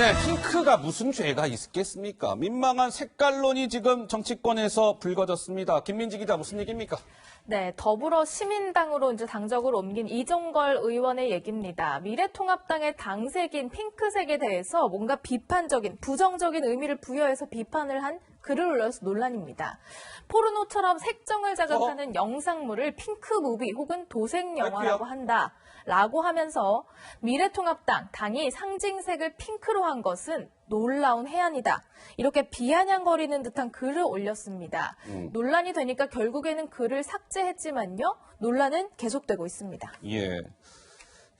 네, 핑크가 무슨 죄가 있겠습니까? 민망한 색깔론이 지금 정치권에서 불거졌습니다. 김민지 기자 무슨 얘기입니까? 네, 더불어 시민당으로 이제 당적을 옮긴 이종걸 의원의 얘기입니다. 미래통합당의 당색인 핑크색에 대해서 뭔가 비판적인, 부정적인 의미를 부여해서 비판을 한 글을 올려서 논란입니다. 포르노처럼 색정을 자극하는 영상물을 핑크 무비 혹은 도색 영화라고 한다. 라고 하면서 미래통합당 당이 상징색을 핑크로 한 것은 놀라운 해안이다. 이렇게 비아냥거리는 듯한 글을 올렸습니다. 논란이 되니까 결국에는 글을 삭제했지만요. 논란은 계속되고 있습니다. 예.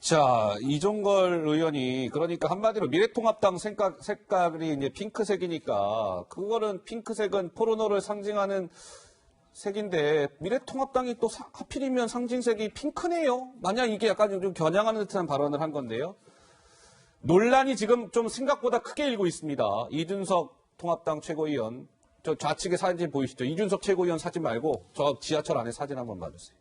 자, 이종걸 의원이 그러니까 한마디로 미래통합당 생각, 색깔이 이제 핑크색이니까 그거는 핑크색은 포르노를 상징하는 색인데 미래통합당이 또 사- 하필이면 상징색이 핑크네요. 만약 이게 약간 좀 겨냥하는 듯한 발언을 한 건데요. 논란이 지금 좀 생각보다 크게 일고 있습니다. 이준석 통합당 최고위원, 저 좌측에 사진 보이시죠? 이준석 최고위원 사진 말고 저 지하철 안에 사진 한번 봐주세요.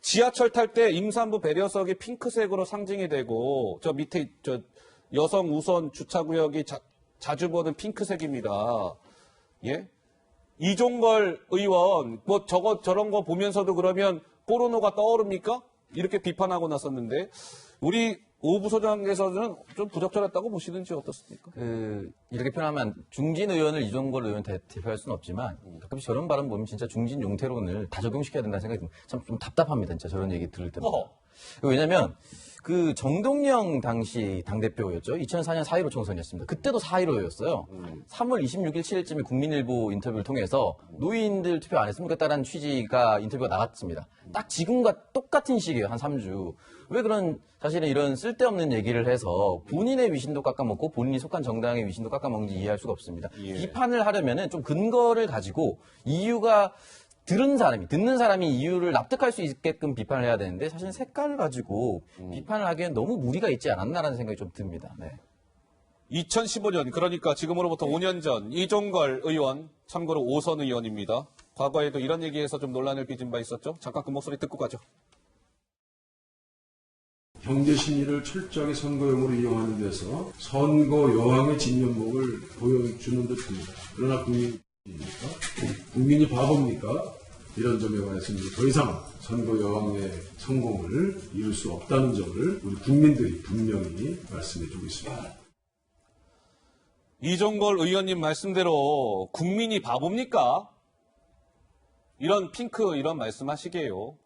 지하철 탈 때 임산부 배려석이 핑크색으로 상징이 되고 저 밑에 저 여성 우선 주차구역이 자, 자주 보는 핑크색입니다. 예? 이종걸 의원 뭐 저거 저런 거 보면서도 그러면 포르노가 떠오릅니까? 이렇게 비판하고 나섰는데 우리 오부 소장께서는 좀 부적절했다고 보시는지 어떻습니까? 그 이렇게 표현하면 중진 의원을 이종걸 의원 대- 대표할 수는 없지만 가끔씩 저런 발언 보면 진짜 중진 용태론을 다 적용시켜야 된다는 생각이 듭니다. 참좀 답답합니다. 진짜 저런 얘기 들을 때마다. 어허. 왜냐면 그 정동영 당시 당대표였죠. 2004년 4.15 총선이었습니다. 그때도 4.15였어요. 3월 26일, 7일쯤에 국민일보 인터뷰를 통해서 노인들 투표 안 했으면 좋겠다라는 취지가 인터뷰가 나갔습니다. 딱 지금과 똑같은 시기예요. 한 3주. 왜 그런 사실은 이런 쓸데없는 얘기를 해서 본인의 위신도 깎아먹고 본인이 속한 정당의 위신도 깎아먹는지 이해할 수가 없습니다. 예. 비판을 하려면은 좀 근거를 가지고 이유가 들은 사람이 듣는 사람이 이유를 납득할 수 있게끔 비판을 해야 되는데 사실 색깔을 가지고 비판을 하기엔 너무 무리가 있지 않았나라는 생각이 좀 듭니다. 네. 2015년 그러니까 지금으로부터 5년 전 이종걸 의원 참고로 오선 의원입니다. 과거에도 이런 얘기에서 좀 논란을 빚은 바 있었죠. 잠깐 그 목소리 듣고 가죠. 경제 심리를 철저하게 선거용으로 이용하는 데서 선거 여왕의 진면목을 보여주는 듯합니다. 그러나 국민입니까? 국민이 바보입니까? 이런 점에 관해서 이제 더 이상 선거 여왕의 성공을 이룰 수 없다는 점을 우리 국민들이 분명히 말씀해 주고 있습니다. 이종걸 의원님 말씀대로 국민이 바보입니까? 이런 핑크 이런 말씀하시게요.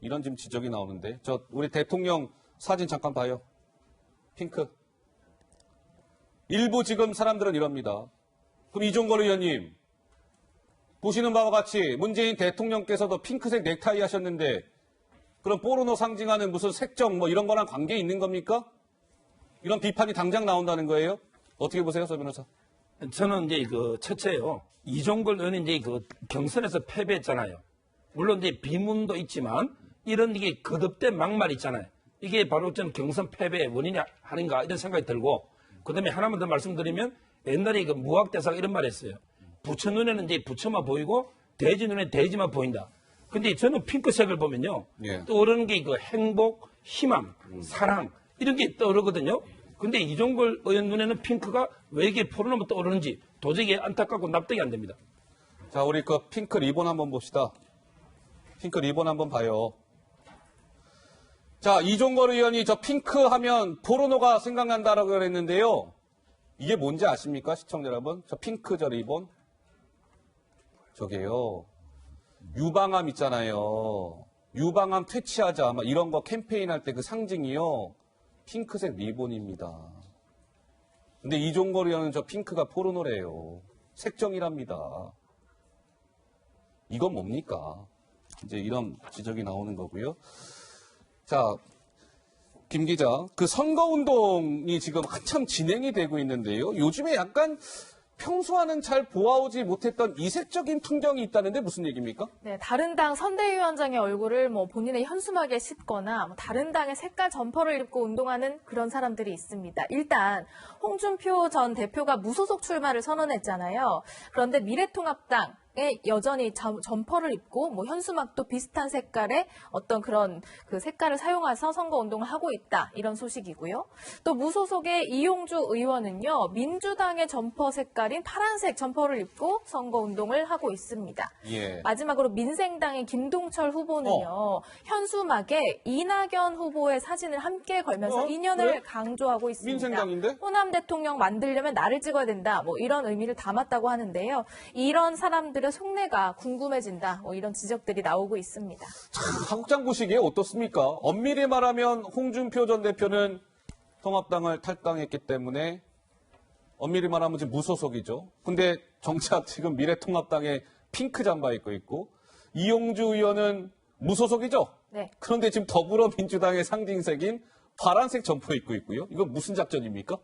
이런 지금 지적이 나오는데 저 우리 대통령 사진 잠깐 봐요. 핑크. 일부 지금 사람들은 이럽니다. 그럼 이종걸 의원님 보시는 바와 같이 문재인 대통령께서도 핑크색 넥타이 하셨는데 그럼 포르노 상징하는 무슨 색정 뭐 이런 거랑 관계 있는 겁니까? 이런 비판이 당장 나온다는 거예요? 어떻게 보세요, 서 변호사? 저는 이제 그 첫째요. 이종걸 의원이 이제 그 경선에서 패배했잖아요. 물론 이제 비문도 있지만 이런 이게 거듭된 막말 있잖아요. 이게 바로 저는 경선 패배의 원인이 아닌가 이런 생각이 들고 그다음에 하나만 더 말씀드리면 옛날에 그 무학대사가 이런 말 했어요. 부처 눈에는 이제 부처만 보이고 돼지 눈에 돼지만 보인다. 근데 저는 핑크색을 보면요. 예. 떠오르는 게 그 행복, 희망, 사랑 이런 게 떠오르거든요. 근데 이종걸 의원 눈에는 핑크가 왜 이게 포르노만 떠오르는지 도저히 안타깝고 납득이 안 됩니다. 자, 우리 그 핑크 리본 한번 봅시다. 핑크 리본 한번 봐요. 자, 이종걸 의원이 저 핑크 하면 포르노가 생각난다라고 그랬는데요. 이게 뭔지 아십니까, 시청자 여러분? 저 핑크 저 리본? 저게요. 유방암 있잖아요. 유방암 퇴치하자. 막 이런 거 캠페인 할 때 그 상징이요. 핑크색 리본입니다. 근데 이종걸 의원은 저 핑크가 포르노래요. 색정이랍니다. 이건 뭡니까? 이제 이런 지적이 나오는 거고요. 자, 김 기자, 그 선거운동이 지금 한참 진행이 되고 있는데요. 요즘에 약간 평소와는 잘 보아오지 못했던 이색적인 풍경이 있다는데 무슨 얘기입니까? 네, 다른 당 선대위원장의 얼굴을 뭐 본인의 현수막에 싣거나 뭐 다른 당의 색깔 점퍼를 입고 운동하는 그런 사람들이 있습니다. 일단 홍준표 전 대표가 무소속 출마를 선언했잖아요. 그런데 미래통합당 여전히 점, 점퍼를 입고 뭐 현수막도 비슷한 색깔의 어떤 그런 그 색깔을 사용해서 선거 운동을 하고 있다 이런 소식이고요. 또 무소속의 이용주 의원은요 민주당의 점퍼 색깔인 파란색 점퍼를 입고 선거 운동을 하고 있습니다. 예. 마지막으로 민생당의 김동철 후보는요 현수막에 이낙연 후보의 사진을 함께 걸면서 어? 인연을 그래? 강조하고 있습니다. 민생당인데? 호남 대통령 만들려면 나를 찍어야 된다. 뭐 이런 의미를 담았다고 하는데요. 이런 사람들 의 속내가 궁금해진다. 뭐 이런 지적들이 나오고 있습니다. 한국장 보시기에 어떻습니까? 엄밀히 말하면 홍준표 전 대표는 통합당을 탈당했기 때문에 엄밀히 말하면 지금 무소속이죠. 근데 정작 지금 미래통합당에 핑크 잠바 입고 있고 이용주 의원은 무소속이죠. 네. 그런데 지금 더불어민주당의 상징색인 파란색 점퍼 입고 있고요. 이건 무슨 작전입니까?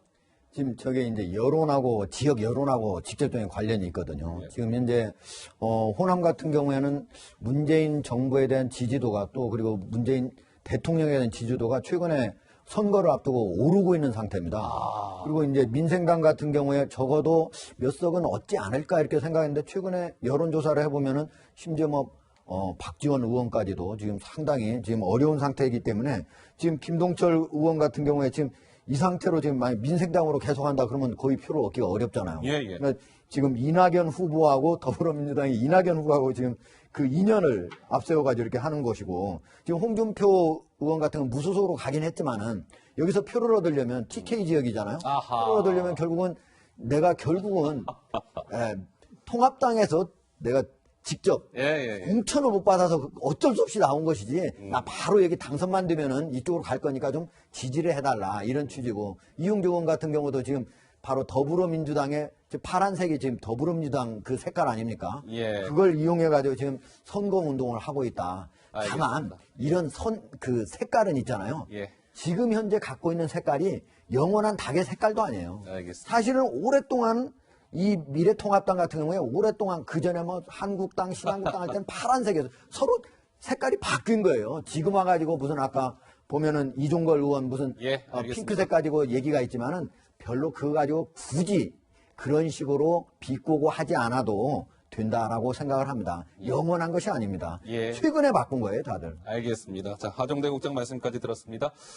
지금 저게 이제 여론하고 지역 여론하고 직접적인 관련이 있거든요. 지금 현재 어, 호남 같은 경우에는 문재인 정부에 대한 지지도가 또 그리고 문재인 대통령에 대한 지지도가 최근에 선거를 앞두고 오르고 있는 상태입니다. 그리고 이제 민생당 같은 경우에 적어도 몇 석은 얻지 않을까 이렇게 생각했는데 최근에 여론조사를 해보면은 심지어 뭐 어, 박지원 의원까지도 지금 상당히 지금 어려운 상태이기 때문에 지금 김동철 의원 같은 경우에 지금 이 상태로 지금 만약 민생당으로 계속한다 그러면 거의 표를 얻기가 어렵잖아요. 예, 예. 그러니까 지금 이낙연 후보하고 더불어민주당이 이낙연 후보하고 지금 그 인연을 앞세워가지고 이렇게 하는 것이고 지금 홍준표 의원 같은 건 무소속으로 가긴 했지만은 여기서 표를 얻으려면 TK 지역이잖아요. 아하. 표를 얻으려면 결국은 내가 결국은 에, 통합당에서 내가 직접 예, 예, 예. 공천을 못 받아서 어쩔 수 없이 나온 것이지 나 바로 여기 당선만 되면은 이쪽으로 갈 거니까 좀 지지를 해달라 이런 취지고 이용주 의원 같은 경우도 지금 바로 더불어민주당의 파란색이 지금 더불어민주당 그 색깔 아닙니까? 예. 그걸 이용해 가지고 지금 선거 운동을 하고 있다. 다만 알겠습니다. 이런 선 그 색깔은 있잖아요. 예. 지금 현재 갖고 있는 색깔이 영원한 닭의 색깔도 아니에요. 알겠습니다. 사실은 오랫동안 이 미래통합당 같은 경우에 오랫동안 그 전에 뭐 한국당, 신한국당 할 때는 파란색이어서 서로 색깔이 바뀐 거예요. 지금 와가지고 무슨 아까 보면은 이종걸 의원 무슨 예, 어. 핑크색 가지고 얘기가 있지만은 별로 그거 가지고 굳이 그런 식으로 비꼬고 하지 않아도 된다라고 생각을 합니다. 영원한 것이 아닙니다. 예. 최근에 바꾼 거예요, 다들. 알겠습니다. 자, 하정대 국장 말씀까지 들었습니다.